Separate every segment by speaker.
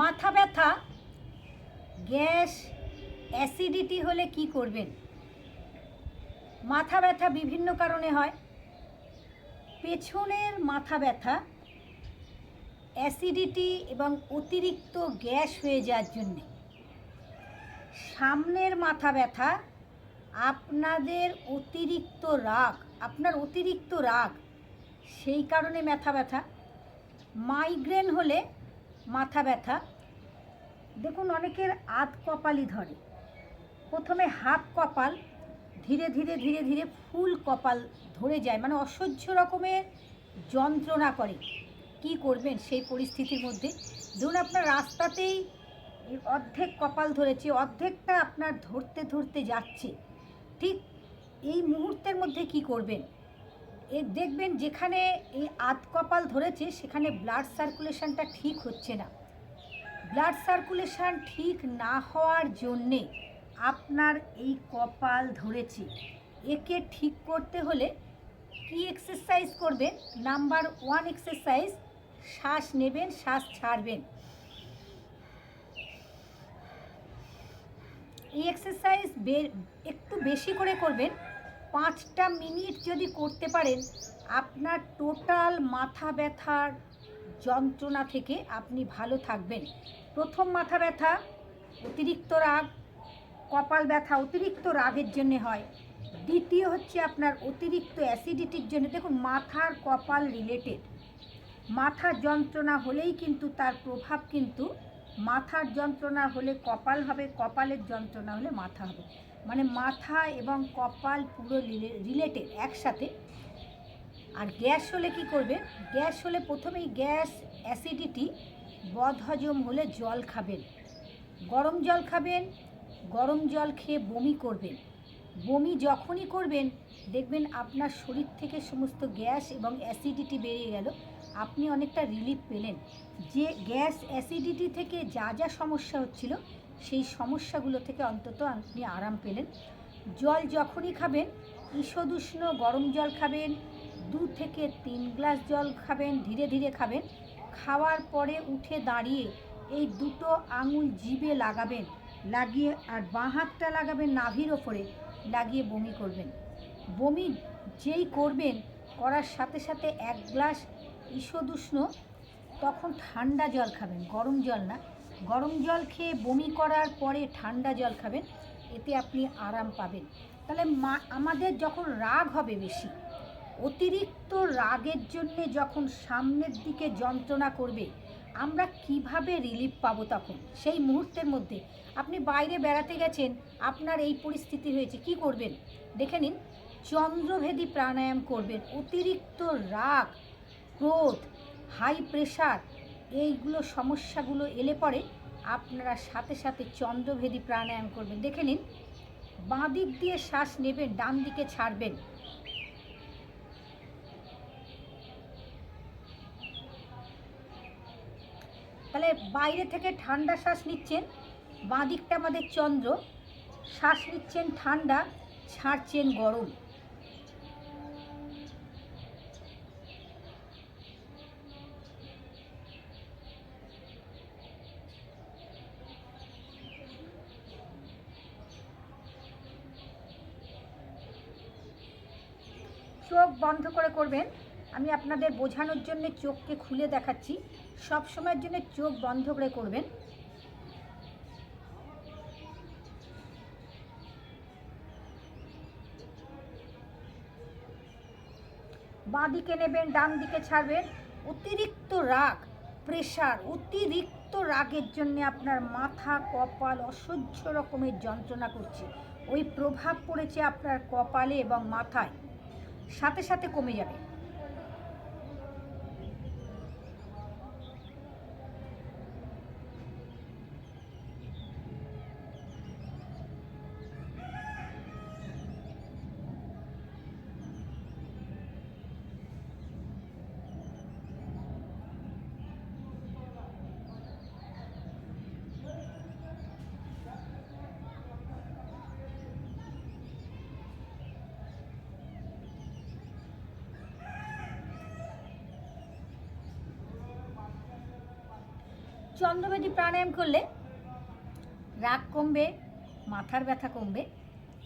Speaker 1: মাথা ব্যথা, gas, acidity হলে কি করবেন? মাথা ব্যথা বিভিন্ন কারণে হয়। পেছনের মাথা ব্যথা, অ্যাসিডিটি এবং অতিরিক্ত গ্যাস হয়ে যাওয়ার জন্যে। সামনের মাথা ব্যথা, আপনাদের অতিরিক্ত রাগ, আপনার অতিরিক্ত রাগ, সেই কারণে মাথা ব্যথা। মাইগ্রেন হলে মাথা ব্যথা। দেখুন, অনেকের আধ কপালই ধরে। প্রথমে হাফ কপাল, ধীরে ধীরে ধীরে ধীরে ফুল কপাল ধরে যায়। মানে অসহ্য রকমের যন্ত্রণা করে। কি করবেন সেই পরিস্থিতির মধ্যে? ধরুন, আপনার রাস্তাতেই অর্ধেক কপাল ধরেছে, অর্ধেকটা আপনার ধরতে ধরতে যাচ্ছে। ঠিক এই মুহূর্তের মধ্যে কি করবেন? এ দেখবেন যেখানে এই আধ কপাল ধরেছে, সেখানে ব্লাড সার্কুলেশনটা ঠিক হচ্ছে না। ব্লাড সার্কুলেশন ঠিক না হওয়ার জন্যে আপনার এই কপাল ধরেছে। একে ঠিক করতে হলে কি এক্সারসাইজ করবেন? নাম্বার ওয়ান এক্সারসাইজ শ্বাস নেবেন, শ্বাস ছাড়বেন। এই এক্সারসাইজ একটু বেশি করে করবেন। পাঁচটা মিনিট যদি করতে পারেন, আপনার টোটাল মাথা ব্যথার যন্ত্রণা থেকে আপনি ভালো থাকবেন। প্রথম মাথা ব্যথা অতিরিক্ত রাগ, কপাল ব্যথা অতিরিক্ত রাগের জন্য হয়। দ্বিতীয় হচ্ছে আপনার অতিরিক্ত অ্যাসিডিটির জন্য। দেখুন মাথার কপাল রিলেটেড মাথার যন্ত্রণা হলেই কিন্তু তার প্রভাব কিন্তু মাথার যন্ত্রণা হলে কপাল হবে, কপালের যন্ত্রণা হলে মাথা হবে। মানে মাথা এবং কপাল পুরো রিলেটেড একসাথে। আর গ্যাস হলে কি করবে? গ্যাস হলে প্রথমেই গ্যাস অ্যাসিডিটি বদহজম হলে জল খাবেন। গরম জল খাবেন, গরম জল খেয়ে বমি করবেন। বমি যখনই করবেন, দেখবেন আপনার শরীর থেকে সমস্ত গ্যাস এবং অ্যাসিডিটি বেরিয়ে গেল। আপনি অনেকটা রিলিফ পেলেন। যে গ্যাস অ্যাসিডিটি থেকে যা যা সমস্যা হচ্ছিল সেই সমস্যাগুলো থেকে অন্তত আপনি আরাম পেলেন। জল যখনই খাবেন, ঈষদুষ্ণ গরম জল খাবেন, দু থেকে তিন গ্লাস জল খাবেন, ধীরে ধীরে খাবেন। খাওয়ার পরে উঠে দাঁড়িয়ে এই দুটো আঙুল জিভে লাগাবেন, লাগিয়ে আর বাঁ হাতটা লাগাবেন নাভির ওপরে, লাগিয়ে বমি করবেন। বমি যেই করবেন, করার সাথে সাথে এক গ্লাস ঈষদুষ্ণ, তখন ঠান্ডা জল খাবেন, গরম জল না। গরম জল খেয়ে বমি করার পরে ঠান্ডা জল খাবেন, এতে আপনি আরাম পাবেন। তাহলে মা, আমাদের যখন রাগ হবে বেশি, অতিরিক্ত রাগের জন্যে যখন সামনের দিকে যন্ত্রণা করবে, আমরা কীভাবে রিলিফ পাবো তখন? সেই মুহূর্তের মধ্যে। আপনি বাইরে বেড়াতে গেছেন, আপনার এই পরিস্থিতি হয়েছে, কি করবেন? দেখে নিন, চন্দ্রভেদী প্রাণায়াম করবেন, অতিরিক্ত রাগ, ক্রোধ হাই প্রেশার এইগুলো সমস্যাগুলো এলে পরে আপনারা সাথে সাথে চন্দ্রভেদী প্রাণায়াম করবেন। দেখে নিন, বাঁ দিক দিয়ে শ্বাস নেবেন, ডান দিকে ছাড়বেন। তাহলে বাইরে থেকে ঠান্ডা শ্বাস নিচ্ছেন, বাঁ দিকটা আমাদের চন্দ্র, শ্বাস নিচ্ছেন, ঠান্ডা, ছাড়ছেন গরম। চোখ বন্ধ করে করবেন। আমি আপনাদের বোঝানোর জন্য চোখকে খুলে দেখাচ্ছি। সব সময়ের জন্য চোখ বন্ধ করে করবেন। বাঁ দিকে নেবেন ডান দিকে ছাড়বেন। অতিরিক্ত রাগ, প্রেশার, অতিরিক্ত রাগের জন্য আপনার মাথা, কপাল অসহ্য রকমের যন্ত্রণা করছে। ওই প্রভাব পড়েছে আপনার কপালে এবং মাথায়। সাথে সাথে কমে যাবে। চন্দ্রবেদী প্রাণায়াম করলে রাগ কমবে, মাথার ব্যথা কমবে,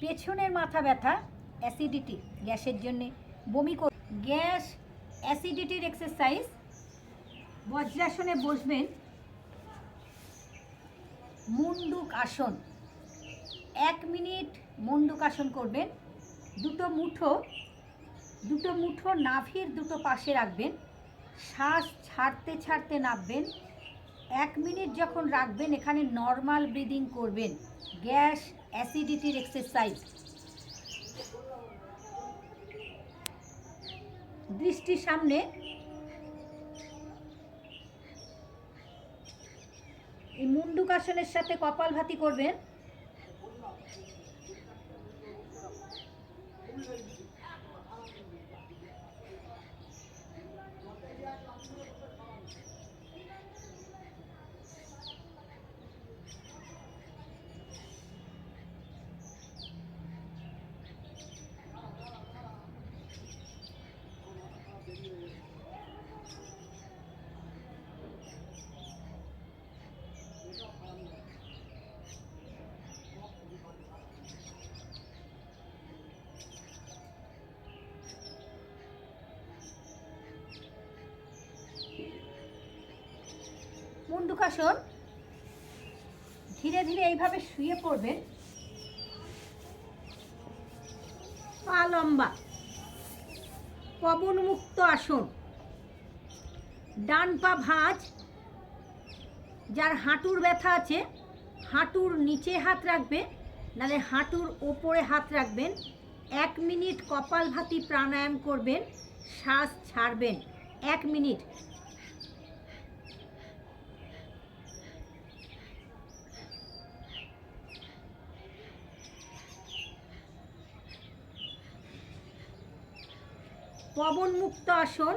Speaker 1: পেছনের মাথা ব্যথা অ্যাসিডিটি গ্যাসের জন্যে বমি কর গ্যাস অ্যাসিডিটির এক্সারসাইজ বজ্রাসনে বসবেন, মুন্ডুক আসন, এক মিনিট মুন্ডুক আসন করবেন, দুটো মুঠো দুটো মুঠো নাভির দুটো পাশে রাখবেন, শ্বাস ছাড়তে ছাড়তে নামবেন এক মিনিট যখন রাখবেন, এখানে নর্মাল ব্রিদিং করবেন। গ্যাস অ্যাসিডিটির এক্সারসাইজ দৃষ্টির সামনে। এই মুন্ডুকাসনের সাথে কপালভাতি করবেন। মুন্ডুকাসন, ধীরে ধীরে এইভাবে শুয়ে পড়বেন পা লম্বা। পবনমুক্ত আসন। ডান পা ভাঁজ। যার হাঁটুর ব্যথা আছে, হাঁটুর নিচে হাত রাখবে নাহলে হাঁটুর ওপরে হাত রাখবেন। এক মিনিট কপালভাতি প্রাণায়াম করবেন, শ্বাস ছাড়বেন। এক মিনিট। পবন মুক্ত আসন,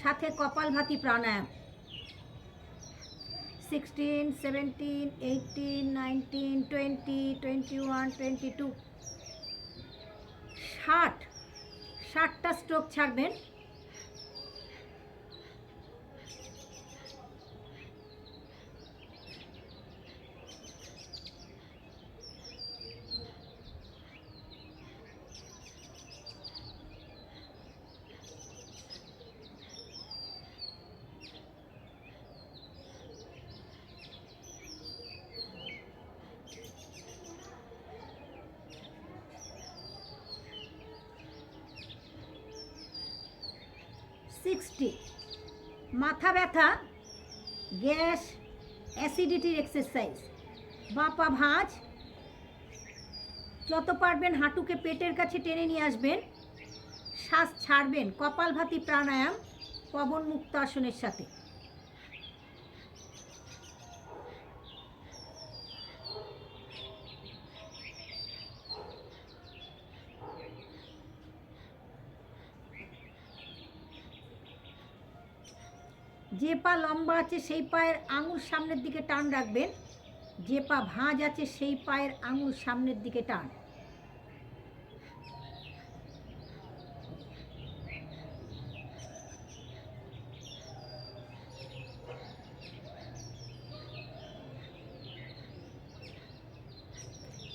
Speaker 1: সাথে kapalbhati pranayama. Sixteen seventeen eighteen nineteen twenty twenty one twenty two ষাট, ষাটটা স্ট্রোক ছাড়বেন। সিক্সটি। মাথা ব্যথা, গ্যাস, অ্যাসিডিটির এক্সারসাইজ। বাপা ভাঁজ। যত পারবেন হাঁটুকে পেটের কাছে টেনে নিয়ে আসবেন। শ্বাস ছাড়বেন কপালভাতি প্রাণায়াম পবন মুক্ত আসনের সাথে। যে পা লম্বা আছে, সেই পায়ের আঙুল সামনের দিকে টান রাখবেন। যে পা ভাঁজ আছে, সেই পায়ের আঙুল সামনের দিকে টান।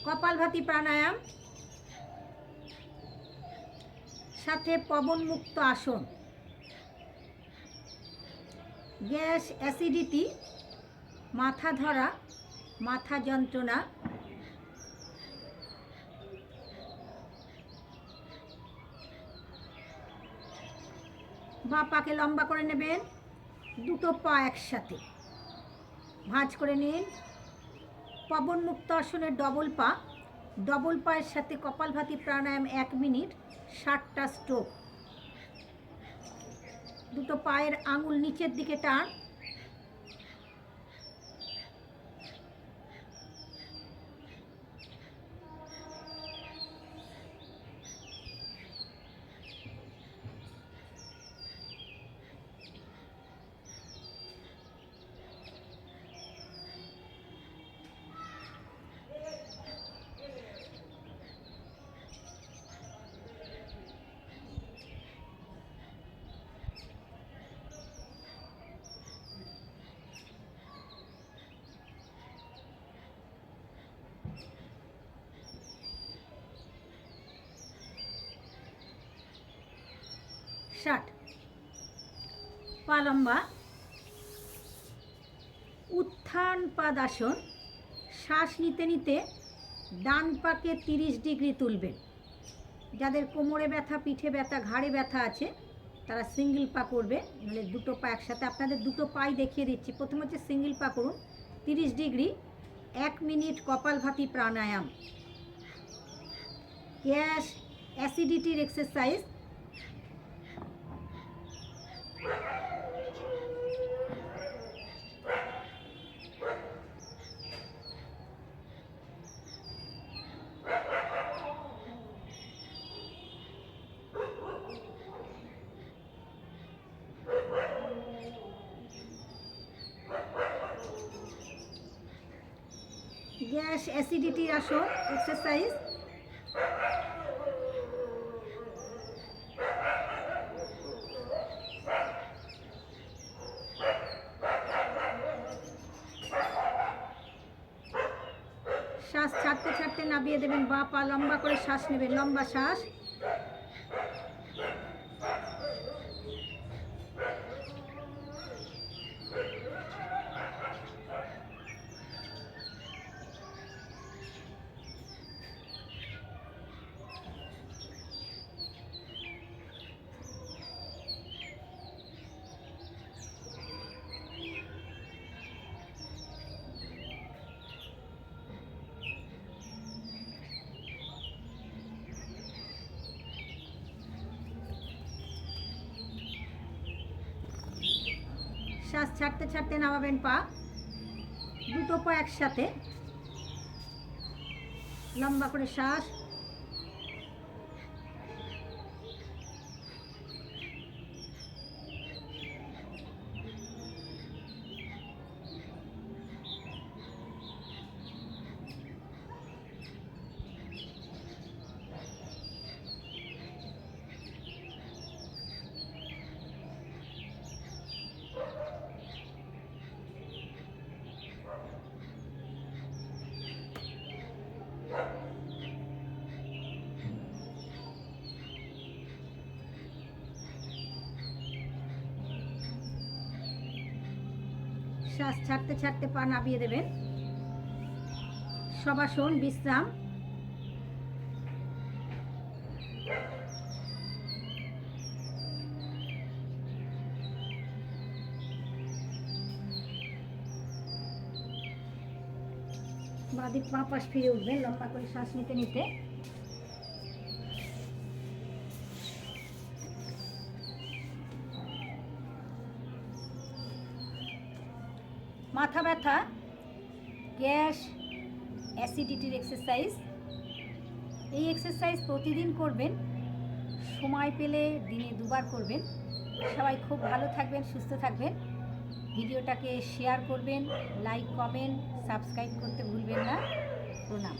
Speaker 1: কপালভাতি প্রাণায়াম। সাথে পবনমুক্ত আসন। গ্যাস অ্যাসিডিটি, মাথা ধরা, মাথা যন্ত্রণা বা পাকে লম্বা করে নেবেন, দুটো পা একসাথে। ভাঁজ করে নিন। পবন মুক্ত আসনের ডবল পা। ডবল পায়ের সাথে কপালভাতি প্রাণায়াম এক মিনিট ষাটটা স্ট্রোক দুটো পায়ের আঙুল নিচের দিকে টান। ষাট। পা লম্বা উত্থান পাদাসন শ্বাস নিতে নিতে ডান পাকে তিরিশ ডিগ্রি তুলবেন। যাদের কোমরে ব্যথা, পিঠে ব্যথা, ঘাড়ে ব্যথা আছে, তারা সিঙ্গেল পা করবে। নাহলে দুটো পা একসাথে আপনাদের দুটো পাই দেখিয়ে দিচ্ছি। প্রথম হচ্ছে সিঙ্গেল পা করুন। তিরিশ ডিগ্রি, এক মিনিট কপালভাতি প্রাণায়াম। গ্যাস অ্যাসিডিটির এক্সারসাইজ গ্যাস আসো এক্সারসাইজ শ্বাস ছাড়তে ছাড়তে নামিয়ে দেবেন, বা পা লম্বা করে শ্বাস নেবেন, লম্বা শ্বাস। শ্বাস ছাড়তে ছাড়তে নামাবেন পা। দুটো পা একসাথে। লম্বা করে শ্বাস। শ্বাস ছাড়তে ছাড়তে পা নামিয়ে দেবেন। সবাসন, বিশ্রাম। বাদিক পা পাশ ফিরে উঠবেন, লম্বা করে শ্বাস নিতে নিতে। মাথা ব্যথা, গ্যাস অ্যাসিডিটির এক্সারসাইজ এই এক্সারসাইজ প্রতিদিন করবেন, সময় পেলে দিনে দুবার করবেন। সবাই খুব ভালো থাকবেন, সুস্থ থাকবেন। ভিডিওটাকে শেয়ার করবেন লাইক কমেন্ট সাবস্ক্রাইব করতে ভুলবেন না। প্রণাম।